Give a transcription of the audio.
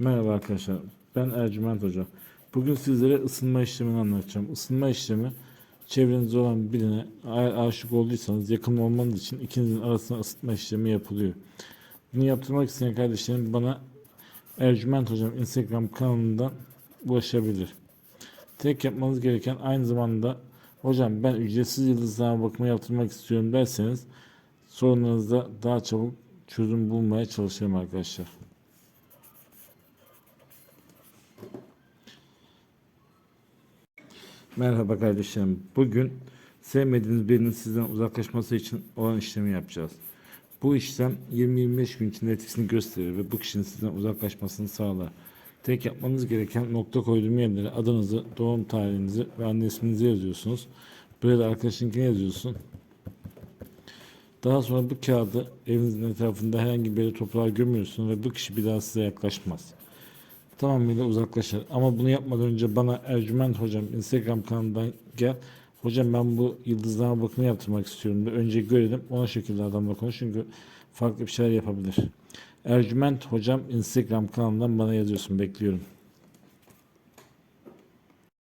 Merhaba arkadaşlar. Ben Ercüment Hoca. Bugün sizlere ısınma işlemini anlatacağım. Isınma işlemi çevrenizde olan birine aşık olduysanız yakın olmanız için ikinizin arasında ısıtma işlemi yapılıyor. Bunu yaptırmak isteyen kardeşlerim bana Ercüment Hocam Instagram kanalından ulaşabilir. Tek yapmanız gereken aynı zamanda hocam ben ücretsiz yıldızlama bakımı yaptırmak istiyorum derseniz sorunlarınızda daha çabuk çözüm bulmaya çalışırım arkadaşlar. Merhaba kardeşlerim. Bugün sevmediğiniz birinin sizden uzaklaşması için olan işlemi yapacağız. Bu işlem 20-25 gün içinde etkisini gösterir ve bu kişinin sizden uzaklaşmasını sağlar. Tek yapmanız gereken nokta koyduğum yerlere adınızı, doğum tarihinizi ve anne isminizi yazıyorsunuz. Buraya da arkadaşınkini yazıyorsun. Daha sonra bu kağıdı evinizin etrafında herhangi bir toprağa gömüyorsun ve bu kişi bir daha size yaklaşmaz tamamıyla uzaklaşır. Ama bunu yapmadan önce bana Ercüment Hocam Instagram kanalından gel. Hocam ben bu yıldızlama bakımı yaptırmak istiyorum. de önce görelim. Ona şekilde adamla konuş. Çünkü farklı bir şeyler yapabilir. Ercüment Hocam Instagram kanalından bana yazıyorsun. Bekliyorum.